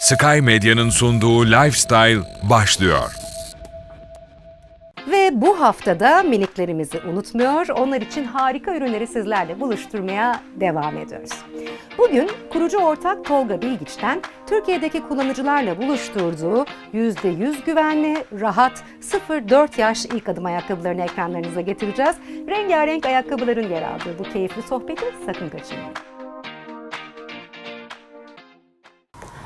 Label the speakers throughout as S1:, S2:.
S1: Sky Medya'nın sunduğu Lifestyle başlıyor.
S2: Ve bu haftada miniklerimizi unutmuyor, onlar için harika ürünleri sizlerle buluşturmaya devam ediyoruz. Bugün kurucu ortak Tolga Bilgiç'ten Türkiye'deki kullanıcılarla buluşturduğu %100 güvenli, rahat 0-4 yaş ilk adım ayakkabılarını ekranlarınıza getireceğiz. Rengarenk ayakkabıların yer aldığı bu keyifli sohbeti sakın kaçırmayın.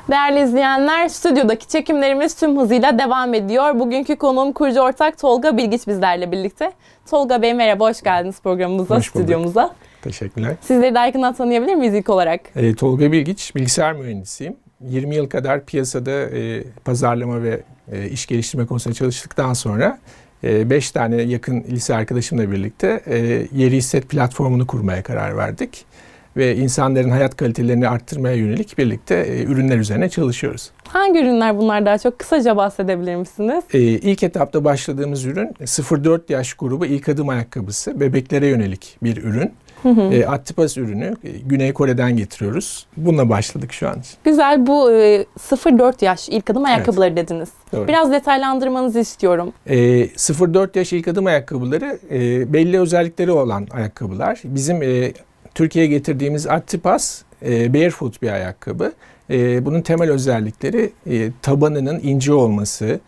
S3: Değerli izleyenler, stüdyodaki çekimlerimiz tüm hızıyla devam ediyor. Bugünkü konuğum kurucu ortak Tolga Bilgiç bizlerle birlikte. Tolga Bey merhaba, hoş geldiniz programımıza,
S4: Hoş bulduk.
S3: stüdyomuza.
S4: Teşekkürler.
S3: Sizleri de yakından tanıyabilir miyiz ilk olarak?
S4: E, Tolga Bilgiç, bilgisayar mühendisiyim. 20 yıl kadar piyasada e, pazarlama ve e, iş geliştirme konusunda çalıştıktan sonra 5 tane yakın lise arkadaşımla birlikte e, Yeri Hisset platformunu kurmaya karar verdik. Ve insanların hayat kalitelerini arttırmaya yönelik birlikte e, ürünler üzerine çalışıyoruz.
S3: Hangi ürünler bunlar daha çok? Kısaca bahsedebilir misiniz?
S4: E, ilk etapta başladığımız ürün 0-4 yaş grubu ilk adım ayakkabısı. Bebeklere yönelik bir ürün. E, Attipas ürünü e, Güney Kore'den getiriyoruz. Bununla başladık şu an.
S3: Güzel bu e, 0-4 yaş ilk adım ayakkabıları dediniz.
S4: Doğru.
S3: Biraz detaylandırmanızı istiyorum.
S4: E, 0-4 yaş ilk adım ayakkabıları e, belli özellikleri olan ayakkabılar. Bizim e, Türkiye'ye getirdiğimiz Attipas e, barefoot bir ayakkabı. E, bunun temel özellikleri e, tabanının ince olması,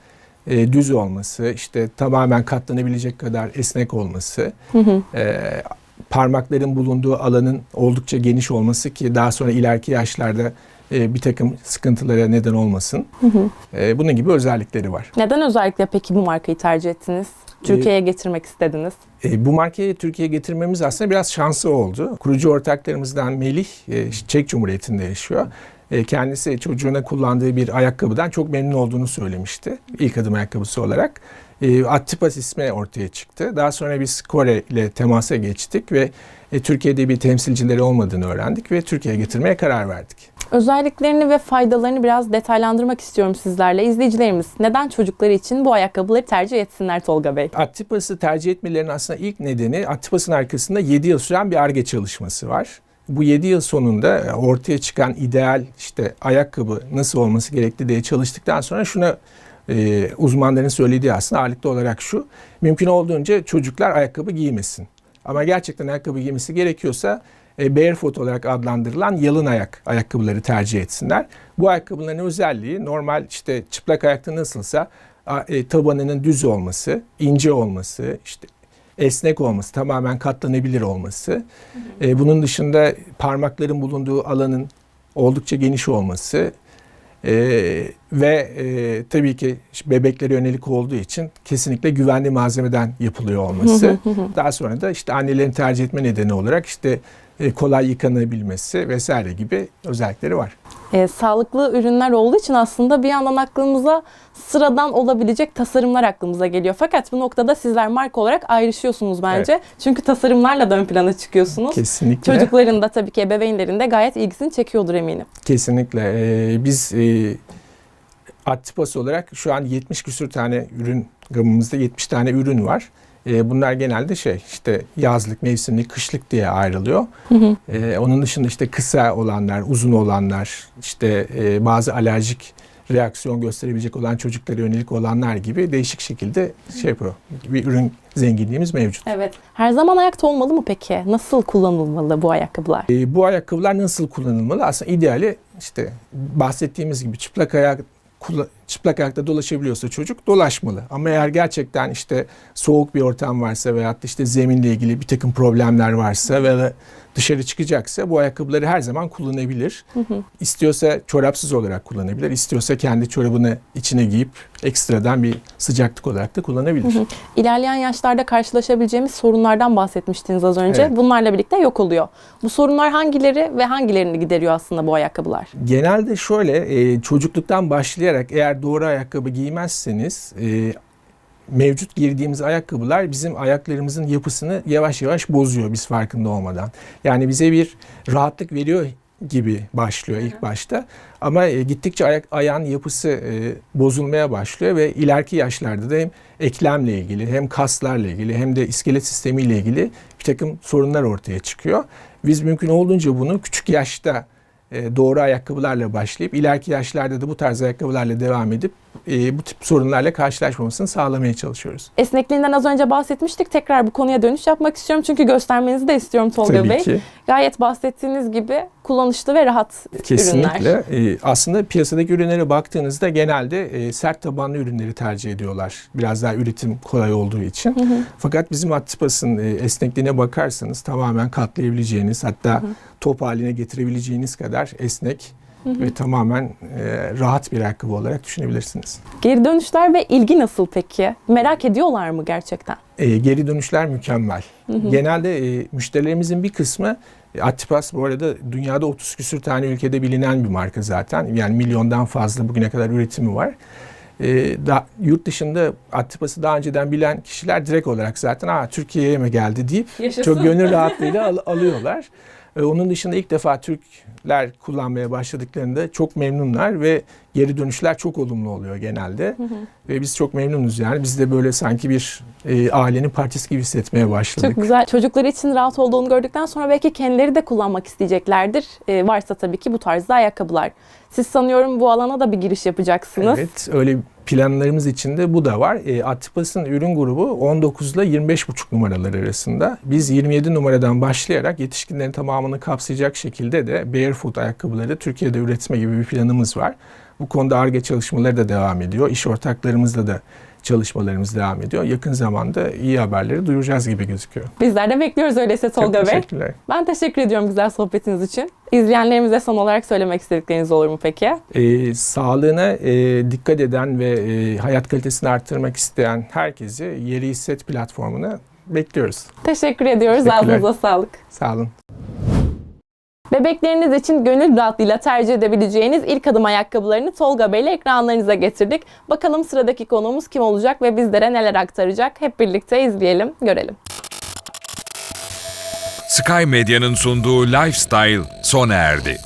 S4: e, düz olması, işte tamamen katlanabilecek kadar esnek olması, e, parmakların bulunduğu alanın oldukça geniş olması ki daha sonra ileriki yaşlarda e, bir takım sıkıntılara neden olmasın. E, bunun gibi özellikleri var.
S3: Neden özellikle peki bu markayı tercih ettiniz? Türkiye'ye getirmek istediniz.
S4: E, bu markayı Türkiye'ye getirmemiz aslında biraz şansı oldu. Kurucu ortaklarımızdan Melih e, Çek Cumhuriyeti'nde yaşıyor. E, kendisi çocuğuna kullandığı bir ayakkabıdan çok memnun olduğunu söylemişti. İlk adım ayakkabısı olarak. E, Attipas ismi ortaya çıktı. Daha sonra biz Kore ile temasa geçtik ve e, Türkiye'de bir temsilcileri olmadığını öğrendik ve Türkiye'ye getirmeye karar verdik.
S3: Özelliklerini ve faydalarını biraz detaylandırmak istiyorum sizlerle. İzleyicilerimiz neden çocukları için bu ayakkabıları tercih etsinler Tolga Bey?
S4: Attipas'ı tercih etmelerinin aslında ilk nedeni Attipas'ın arkasında 7 yıl süren bir ARGE çalışması var. Bu 7 yıl sonunda ortaya çıkan ideal işte ayakkabı nasıl olması gerekli diye çalıştıktan sonra şuna e, uzmanların söylediği aslında ağırlıklı olarak şu. Mümkün olduğunca çocuklar ayakkabı giymesin. Ama gerçekten ayakkabı giymesi gerekiyorsa e, barefoot olarak adlandırılan yalın ayak ayakkabıları tercih etsinler. Bu ayakkabıların özelliği normal işte çıplak ayakta nasılsa e, tabanının düz olması, ince olması, işte esnek olması, tamamen katlanabilir olması. E, bunun dışında parmakların bulunduğu alanın oldukça geniş olması e, ve e, tabii ki bebeklere yönelik olduğu için kesinlikle güvenli malzemeden yapılıyor olması. Daha sonra da işte annelerin tercih etme nedeni olarak işte kolay yıkanabilmesi vesaire gibi özellikleri var.
S3: e, sağlıklı ürünler olduğu için aslında bir yandan aklımıza sıradan olabilecek tasarımlar aklımıza geliyor. Fakat bu noktada sizler marka olarak ayrışıyorsunuz bence. Çünkü tasarımlarla da ön plana çıkıyorsunuz.
S4: Kesinlikle.
S3: Çocukların da tabii ki ebeveynlerin de gayet ilgisini çekiyordur eminim.
S4: Kesinlikle. Ee, biz e, Attipas olarak şu an 70 küsür tane ürün gamımızda 70 tane ürün var. Ee, bunlar genelde şey işte yazlık, mevsimlik, kışlık diye ayrılıyor. Ee, onun dışında işte kısa olanlar, uzun olanlar, işte e, bazı alerjik reaksiyon gösterebilecek olan çocuklara yönelik olanlar gibi değişik şekilde şey yapıyor. Bir ürün zenginliğimiz mevcut.
S3: Evet. Her zaman ayakta olmalı mı peki? Nasıl kullanılmalı bu ayakkabılar?
S4: E, bu ayakkabılar nasıl kullanılmalı? Aslında ideali işte bahsettiğimiz gibi çıplak ayak kulla- çıplak ayakta dolaşabiliyorsa çocuk dolaşmalı. Ama eğer gerçekten işte soğuk bir ortam varsa veyahut işte zeminle ilgili bir takım problemler varsa veya dışarı çıkacaksa bu ayakkabıları her zaman kullanabilir. İstiyorsa çorapsız olarak kullanabilir. İstiyorsa kendi çorabını içine giyip ekstradan bir sıcaklık olarak da kullanabilir.
S3: İlerleyen yaşlarda karşılaşabileceğimiz sorunlardan bahsetmiştiniz az önce.
S4: Evet.
S3: Bunlarla birlikte yok oluyor. Bu sorunlar hangileri ve hangilerini gideriyor aslında bu ayakkabılar?
S4: Genelde şöyle e, çocukluktan başlayarak eğer doğru ayakkabı giymezseniz e, mevcut girdiğimiz ayakkabılar bizim ayaklarımızın yapısını yavaş yavaş bozuyor biz farkında olmadan. Yani bize bir rahatlık veriyor gibi başlıyor ilk başta. Ama e, gittikçe ayak, ayağın yapısı e, bozulmaya başlıyor ve ileriki yaşlarda da hem eklemle ilgili hem kaslarla ilgili hem de iskelet sistemiyle ilgili bir takım sorunlar ortaya çıkıyor. Biz mümkün olduğunca bunu küçük yaşta doğru ayakkabılarla başlayıp ileriki yaşlarda da bu tarz ayakkabılarla devam edip e, bu tip sorunlarla karşılaşmamasını sağlamaya çalışıyoruz.
S3: Esnekliğinden az önce bahsetmiştik. Tekrar bu konuya dönüş yapmak istiyorum. Çünkü göstermenizi de istiyorum Tolga
S4: Tabii
S3: Bey.
S4: ki.
S3: Gayet bahsettiğiniz gibi kullanışlı ve rahat ürünler.
S4: Kesinlikle. Ee, aslında piyasadaki ürünlere baktığınızda genelde e, sert tabanlı ürünleri tercih ediyorlar. Biraz daha üretim kolay olduğu için. Fakat bizim Attipas'ın e, esnekliğine bakarsanız tamamen katlayabileceğiniz hatta top haline getirebileceğiniz kadar esnek ve tamamen e, rahat bir ayakkabı olarak düşünebilirsiniz.
S3: Geri dönüşler ve ilgi nasıl peki? Merak ediyorlar mı gerçekten?
S4: E, geri dönüşler mükemmel. Genelde e, müşterilerimizin bir kısmı e, Attipas bu arada dünyada 30 küsür tane ülkede bilinen bir marka zaten. Yani milyondan fazla bugüne kadar üretimi var. E, da, yurt dışında Attipas'ı daha önceden bilen kişiler direkt olarak zaten Aa, Türkiye'ye mi geldi deyip
S3: Yaşasın.
S4: çok gönül rahatlığıyla al- alıyorlar. E, onun dışında ilk defa Türkler kullanmaya başladıklarında çok memnunlar ve geri dönüşler çok olumlu oluyor genelde. Ve biz çok memnunuz yani. Biz de böyle sanki bir e, ailenin parçası gibi hissetmeye başladık.
S3: Çok güzel. Çocukları için rahat olduğunu gördükten sonra belki kendileri de kullanmak isteyeceklerdir. Ee, varsa tabii ki bu tarzda ayakkabılar. Siz sanıyorum bu alana da bir giriş yapacaksınız.
S4: Evet, öyle planlarımız içinde bu da var. E, Atipas'ın ürün grubu 19 ile 25,5 numaralar arasında. Biz 27 numaradan başlayarak yetişkinlerin tamamını kapsayacak şekilde de barefoot ayakkabıları Türkiye'de üretme gibi bir planımız var. Bu konuda ARGE çalışmaları da devam ediyor. İş ortaklarımızla da çalışmalarımız devam ediyor. Yakın zamanda iyi haberleri duyuracağız gibi gözüküyor.
S3: Bizler de bekliyoruz öyleyse
S4: Çok
S3: Tolga Bey.
S4: teşekkürler.
S3: Ben teşekkür ediyorum güzel sohbetiniz için. İzleyenlerimize son olarak söylemek istedikleriniz olur mu peki?
S4: e, sağlığına e, dikkat eden ve e, hayat kalitesini arttırmak isteyen herkesi Yeri Hisset platformuna bekliyoruz.
S3: Teşekkür ediyoruz.
S4: Teşekkürler.
S3: Ağzınıza sağlık.
S4: Sağ olun.
S3: Bebekleriniz için gönül rahatlığıyla tercih edebileceğiniz ilk adım ayakkabılarını Tolga Bey ile ekranlarınıza getirdik. Bakalım sıradaki konuğumuz kim olacak ve bizlere neler aktaracak? Hep birlikte izleyelim, görelim.
S1: Sky Medya'nın sunduğu Lifestyle sona erdi.